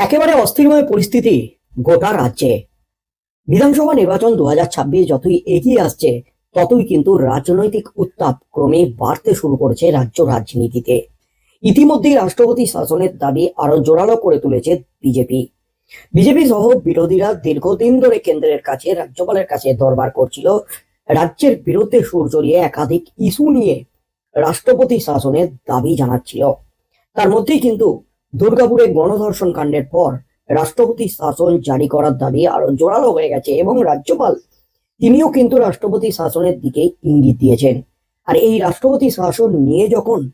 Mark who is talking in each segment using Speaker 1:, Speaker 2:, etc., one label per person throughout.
Speaker 1: একেবারে অস্থিরময় পরিস্থিতি গোটা রাজ্যে। বিধানসভা নির্বাচন দু হাজার ছাব্বিশ যতই এগিয়ে আসছে, ততই কিন্তু রাজনৈতিক উত্তাপ ক্রমে বাড়তে শুরু করেছে রাজ্য রাজনীতিতে। ইতিমধ্যেই রাষ্ট্রপতি শাসনের দাবি আরও জোরালো করে তুলেছে বিজেপি। বিজেপি সহ বিরোধীরা দীর্ঘদিন ধরে কেন্দ্রের কাছে, রাজ্যপালের কাছে দরবার করছিল। রাজ্যের বিরুদ্ধে সুর চড়িয়ে একাধিক ইস্যু নিয়ে রাষ্ট্রপতি শাসনের দাবি জানাচ্ছিল। তার মধ্যেই কিন্তু দুর্গাপুরে গণধর্ষণ কাণ্ডের পর রাষ্ট্রপতি শাসন জারি করার দাবি আরও জোরালো হয়ে গেছে এবং রাজ্যপাল তিনিও কিন্তু রাষ্ট্রপতি শাসনের দিকে ইঙ্গিত দিয়েছেন। আর এই রাষ্ট্রপতি শাসন নিয়ে যখন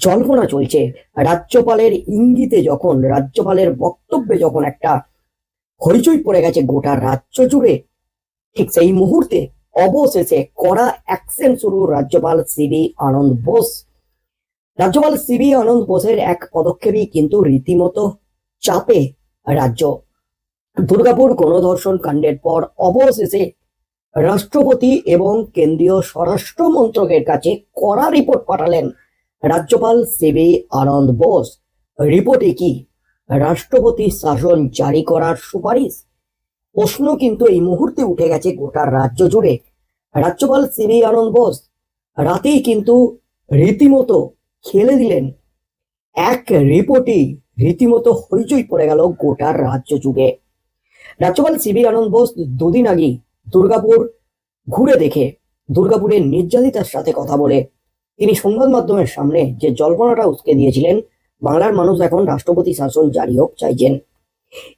Speaker 1: জল্পনা চলছে, রাজ্যপালের ইঙ্গিতে যখন, রাজ্যপালের বক্তব্যে যখন একটা হইচই পড়ে গেছে গোটা রাজ্য জুড়ে, ঠিক সেই মুহূর্তে অবশেষে কড়া অ্যাকশন শুরু রাজ্যপাল সিবি আনন্দ বোস। রাজ্যপাল সিবি আনন্দ বোসের এক পদক্ষেপই কিন্তু রীতিমতো চাপে রাজ্য। দুর্গাপুর গণধর্ষণ কাণ্ডের পর অবশেষে রাষ্ট্রপতি এবং কেন্দ্রীয় স্বরাষ্ট্র মন্ত্রকের কাছে কড়া রিপোর্ট পাঠালেন রাজ্যপাল সিবি আনন্দ বোস। রিপোর্টে কি রাষ্ট্রপতি শাসন জারি করার সুপারিশ? প্রশ্ন কিন্তু এই মুহূর্তে উঠে গেছে গোটা রাজ্য জুড়ে। রাজ্যপাল সিবি আনন্দ বোস, রাতেই কিন্তু রীতিমতো খেলে দিলেন। এক রিপোর্টই রীতিমতো হইচই পড়ে গেল গোটা রাজ্য জুড়ে। রাজ্যপাল সিবি আনন্দ বোস দুদিন আগেই দুর্গাপুর ঘুরে দেখে দুর্গাপুরের নির্যাতিতার সাথে কথা বলে। তিনি সংবাদ মাধ্যমের সামনে যে জল্পনাটা উসকে দিয়েছিলেন, বাংলার মানুষ এখন রাষ্ট্রপতি শাসন জারি হোক চাইছেন।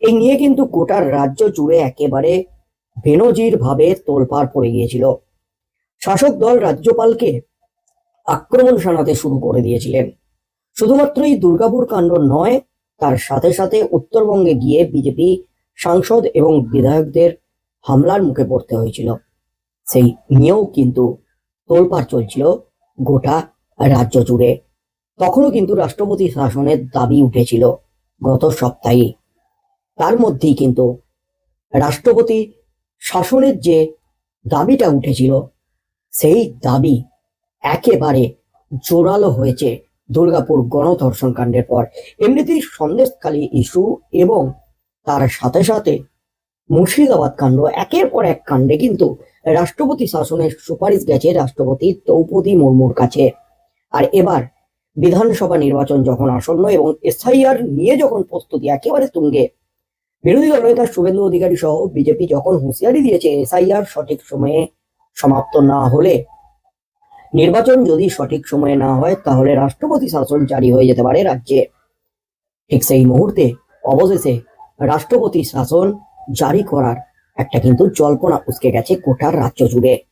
Speaker 1: এই নিয়ে কিন্তু গোটা রাজ্য জুড়ে একেবারে বেনজির ভাবে তোলপাড় পড়ে গিয়েছিল। শাসক দল রাজ্যপালকে আক্রমণ শানাতে শুরু করে দিয়েছিলেন। শুধুমাত্র এই দুর্গাপুর কাণ্ড নয়, তার সাথে সাথে উত্তরবঙ্গে গিয়ে বিজেপি সাংসদ এবং বিধায়কদের হামলার মুখে পড়তে হয়েছিল। সেই নিয়েও কিন্তু তোলপাড় চলছিল গোটা রাজ্য জুড়ে। তখনও কিন্তু রাষ্ট্রপতি শাসনের দাবি উঠেছিল গত সপ্তাহে। তার মধ্যেই কিন্তু রাষ্ট্রপতি শাসনের যে দাবিটা উঠেছিল, সেই দাবি একেবারে জোরালো হয়েছে দুর্গাপুর গণধর্ষণ কাণ্ডের পর। এমনিতেই সন্দেশখালী ইস্যু এবং তার সাথে সাথে মুর্শিদাবাদ কাণ্ড, একের পর এক কাণ্ডে কিন্তু রাষ্ট্রপতি শাসনের সুপারিশ গেছে রাষ্ট্রপতি দ্রৌপদী মুর্মুর কাছে। আর এবার বিধানসভা নির্বাচন যখন আসন্ন এবং এসআইআর নিয়ে যখন প্রস্তুতি একেবারে তুঙ্গে, বিরোধী দলনেতা শুভেন্দু অধিকারী সহ বিজেপি যখন হুঁশিয়ারি দিয়েছে, এসআইআর সঠিক সময়ে সমাপ্ত না হলে নির্বাচন যদি সঠিক সময়ে না হয়, তাহলে রাষ্ট্রপতি শাসন জারি হয়ে যেতে পারে রাজ্যে। ঠিক সেই মুহূর্তে, অবশেষে রাষ্ট্রপতি শাসন জারি করার একটা কিন্তু জল্পনা উসকে গেছে গোটার রাজ্য জুড়ে।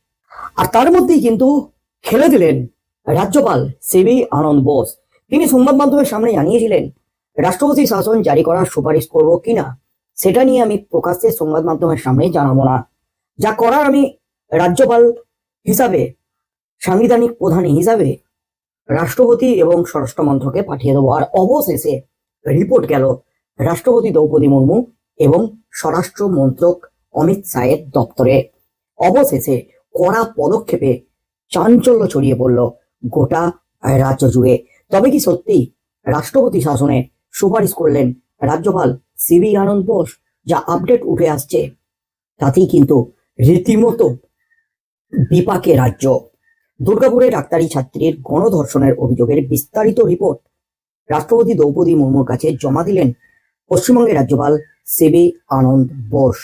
Speaker 1: আর তার মধ্যেই কিন্তু খেলে দিলেন রাজ্যপাল সিবি আনন্দ বোস। তিনি সংবাদ মাধ্যমের সামনে জানিয়েছিলেন, রাষ্ট্রপতি শাসন জারি করার সুপারিশ করব কিনা সেটা নিয়ে আমি প্রকাশ্যে সংবাদ মাধ্যমের সামনে জানাব না। যা করার আমি রাজ্যপাল হিসাবে সাংবিধানিক প্রধান হিসাবে রাষ্ট্রপতি এবং স্বরাষ্ট্র মন্ত্রকে পাঠিয়ে দেবো। আর অবশেষে রিপোর্ট গেল রাষ্ট্রপতি দ্রৌপদী মুর্মু এবং স্বরাষ্ট্র মন্ত্রক অমিত শাহের দপ্তরে। অবশেষে কড়া পদক্ষেপে চাঞ্চল্য ছড়িয়ে পড়ল গোটা রাজ্য জুড়ে। তবে কি সত্যি রাষ্ট্রপতি শাসনে সুপারিশ করলেন রাজ্যপাল সিবি আনন্দ বোস যা আপডেট উঠে আসছে? তাতেই কিন্তু রীতিমতো বিপাকে রাজ্য। দুর্গাপুরে ডাক্তারি ছাত্রীর গণধর্ষণের অভিযোগের বিস্তারিত রিপোর্ট। রাষ্ট্রপতি দ্রৌপদী মুর্মুর কাছে জমা দিলেন পশ্চিমবঙ্গের রাজ্যপাল সিবি আনন্দ বোস।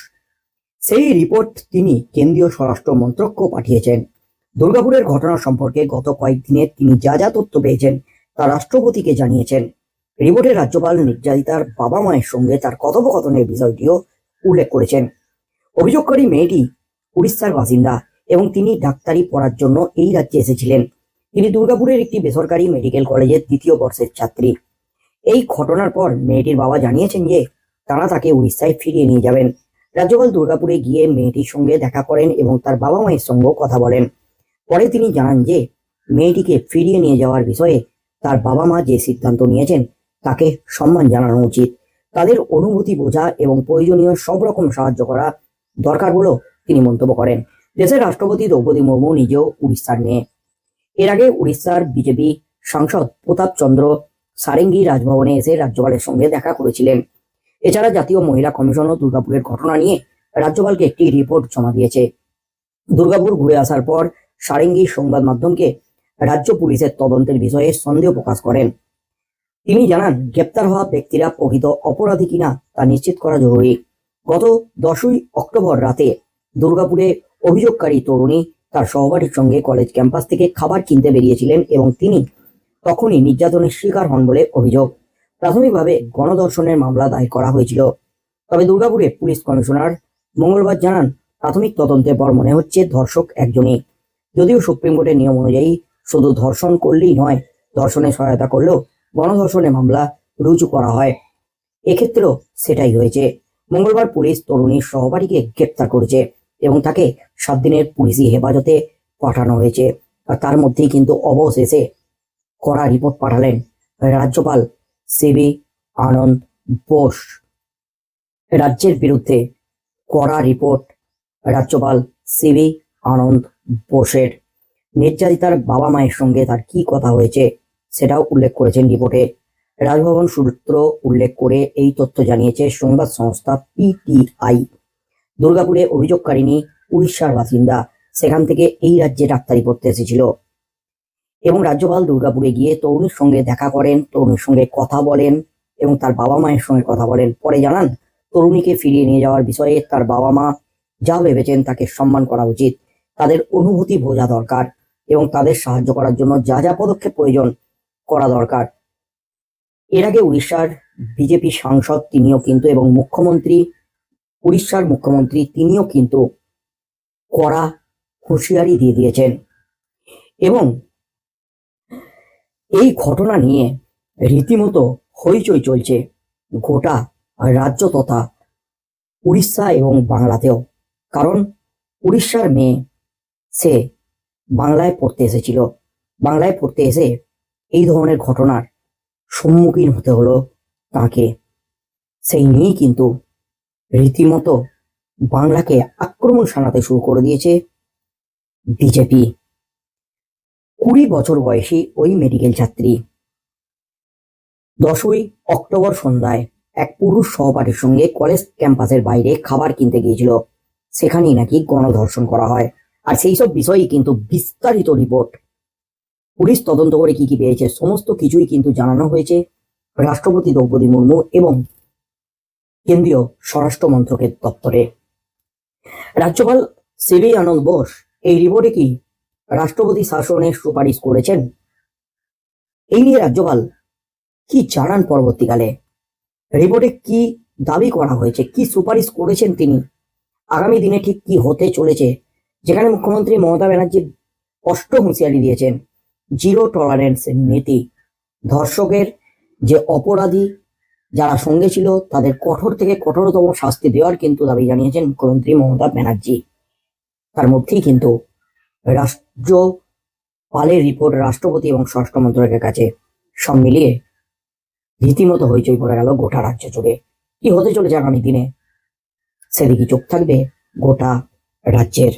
Speaker 1: সেই রিপোর্ট তিনি কেন্দ্রীয় স্বরাষ্ট্র মন্ত্রককেও পাঠিয়েছেন। দুর্গাপুরের ঘটনা সম্পর্কে গত কয়েকদিনে তিনি যা যা তথ্য পেয়েছেন তা রাষ্ট্রপতিকে জানিয়েছেন। রিপোর্টে রাজ্যপাল নির্যাতিতার বাবা মায়ের সঙ্গে তার কথোপকথনের বিষয়টিও উল্লেখ করেছেন। অভিযোগকারী মেয়েটি উড়িষ্যার বাসিন্দা। এবং তিনি ডাক্তারি পড়ার জন্য এই রাজ্যে এসেছিলেন। তিনি দুর্গাপুরের একটি বেসরকারি মেডিকেল কলেজের দ্বিতীয় বর্ষের ছাত্রী। এই ঘটনার পর মেয়েটির বাবা জানিয়েছেন যে, তারা তাকে উড়িষ্যায় ফিরিয়ে নিয়ে যাবেন। রাজ্যপাল দুর্গাপুরে গিয়ে মেয়েটির সঙ্গে দেখা করেন এবং তার বাবা মায়ের সঙ্গেও কথা বলেন। পরে তিনি জানান যে, মেয়েটিকে ফিরিয়ে নিয়ে যাওয়ার বিষয়ে তার বাবা মা যে সিদ্ধান্ত নিয়েছেন, তাকে সম্মান জানানো উচিত। তাদের অনুভূতি বোঝা এবং প্রয়োজনীয় সব রকম সাহায্য করা দরকার বলেও তিনি মন্তব্য করেন। দেশের রাষ্ট্রপতি দ্রৌপদী মুর্মু নিজেও উড়িষ্যার মেয়ে। এর আগে উড়িষ্যার বিজেপি সাংসদ প্রতাপ চন্দ্র সারেঙ্গি রাজভবনে এসে রাজ্যপালের সঙ্গে দেখা করেছিলেন। এছাড়া জাতীয় মহিলা কমিশনও দুর্গাপুরের ঘটনা নিয়ে রাজ্যপালকে একটি রিপোর্ট জমা দিয়েছে। দুর্গাপুর ঘুরে আসার পর সারেঙ্গি সংবাদ মাধ্যমকে রাজ্য পুলিশের তদন্তের বিষয়ে সন্দেহ প্রকাশ করেন। তিনি জানান, গ্রেপ্তার হওয়া ব্যক্তিরা প্রকৃত অপরাধী কিনা তা নিশ্চিত করা জরুরি। গত দশই অক্টোবর রাতে দুর্গাপুরে অভিযোগকারী তরুণী তার সহপাঠীর সঙ্গে কলেজ ক্যাম্পাস থেকে খাবার কিনতে বেরিয়েছিলেন এবং তিনি তখনই নির্যাতনের শিকার হন বলে অভিযোগ। প্রাথমিকভাবে গণধর্ষণের মামলা দায়ের করা হয়েছিল। তবে দুর্গাপুরে পুলিশ কমিশনার মঙ্গলবার জানান, প্রাথমিক তদন্তের পর মনে হচ্ছে ধর্ষক একজনই। যদিও সুপ্রিম কোর্টের নিয়ম অনুযায়ী শুধু ধর্ষণ করলেই নয়, ধর্ষণে সহায়তা করলেও গণধর্ষণের মামলা রুজু করা হয়। এক্ষেত্রেও সেটাই হয়েছে। মঙ্গলবার পুলিশ তরুণীর সহপাঠীকে গ্রেপ্তার করেছে। এবং তাকে সাত দিনের পুলিশি হেফাজতে পাঠানো হয়েছে। আর তার মধ্যেই কিন্তু অবশেষে কড়া রিপোর্ট পাঠালেন রাজ্যপাল সিবি আনন্দ বোস। রাজ্যের বিরুদ্ধে কড়া রিপোর্ট রাজ্যপাল সিবি আনন্দ বোসের। নির্যাতিতার বাবা মায়ের সঙ্গে তার কি কথা হয়েছে সেটাও উল্লেখ করেছেন রিপোর্টে। রাজভবন সূত্র উল্লেখ করে এই তথ্য জানিয়েছে, সংবাদ সংস্থা পিটিআই। দুর্গাপুরে অভিযোগকারিনী উড়িষ্যার বাসিন্দা। সেখান থেকে এই রাজ্যে ডাক্তারি পড়তে এসেছিল। এবং রাজ্যপাল দুর্গাপুরে গিয়ে তরুণীর সঙ্গে দেখা করেন, তরুণীর সঙ্গে কথা বলেন এবং তার বাবা মায়ের সঙ্গে কথা বলেন। পরে জানান, তরুণীকে ফিরিয়ে নিয়ে যাওয়ার বিষয়ে তার বাবা মা যা ভেবেছেন তাকে সম্মান করা উচিত। তাদের অনুভূতি বোঝা দরকার এবং তাদের সাহায্য করার জন্য যা যা পদক্ষেপ প্রয়োজন করা দরকার। এর আগে উড়িষ্যার বিজেপি সাংসদ তিনিও কিন্তু এবং মুখ্যমন্ত্রী উড়িষ্যার মুখ্যমন্ত্রী তিনিও কিন্তু কড়া হুঁশিয়ারি দিয়ে দিয়েছেন। এবং এই ঘটনা নিয়ে রীতিমতো হইচই চলছে গোটা রাজ্য তথা উড়িষ্যা এবং বাংলাতেও। কারণ উড়িষ্যার মেয়ে সে বাংলায় পড়তে এসেছিল। বাংলায় পড়তে এসে এই ধরনের ঘটনার সম্মুখীন হতে হলো তাকে। সেই নিয়েই কিন্তু রীতিমতো বাংলাকে আক্রমণ শানাতে শুরু করে দিয়েছে বিজেপি। কুড়ি বছর বয়সী ওই মেডিকেল ছাত্রী। দশই অক্টোবর সন্ধ্যায় এক পুরুষ সহপাঠীর সঙ্গে কলেজ ক্যাম্পাসের বাইরে খাবার কিনতে গিয়েছিল। সেখানেই নাকি গণধর্ষণ করা হয়। আর সেই সব বিষয়ই কিন্তু বিস্তারিত রিপোর্ট পুলিশ তদন্ত করে কি কি পেয়েছে সমস্ত কিছুই কিন্তু জানানো হয়েছে। রাষ্ট্রপতি দ্রৌপদী মুর্মু এবং কেন্দ্রীয় স্বরাষ্ট্র মন্ত্রকের দপ্তরে। রাজ্যপাল সিবি আনন্দ বোস এই রিপোর্টে কি রাষ্ট্রপতি শাসনের সুপারিশ করেছেন? এই নিয়ে রাজ্যপাল কি জানান পরবর্তীকালে? রিপোর্টে কি দাবি করা হয়েছে? কি সুপারিশ করেছেন তিনি? আগামী দিনে ঠিক কি হতে চলেছে? যেখানে মুখ্যমন্ত্রী মমতা ব্যানার্জি স্পষ্ট হুঁশিয়ারি দিয়েছেন, জিরো টলারেন্স নীতি। ধর্ষকের যে অপরাধী যারা সঙ্গে ছিল তাদের কঠোর থেকে কঠোরতম শাস্তি দেওয়ার কিন্তু দাবি জানিয়েছেন মুখ্যমন্ত্রী মমতা ব্যানার্জি। তার মধ্যেই কিন্তু রাষ্ট্র রাজ্যপালের রিপোর্ট রাষ্ট্রপতি এবং স্বরাষ্ট্র মন্ত্রকের কাছে সব মিলিয়ে রীতিমতো হইচই পড়ে গেল গোটা রাজ্য জুড়ে। কি হতে চলেছে আগামী দিনে? সেদিকে চোখ থাকবে গোটা রাজ্যের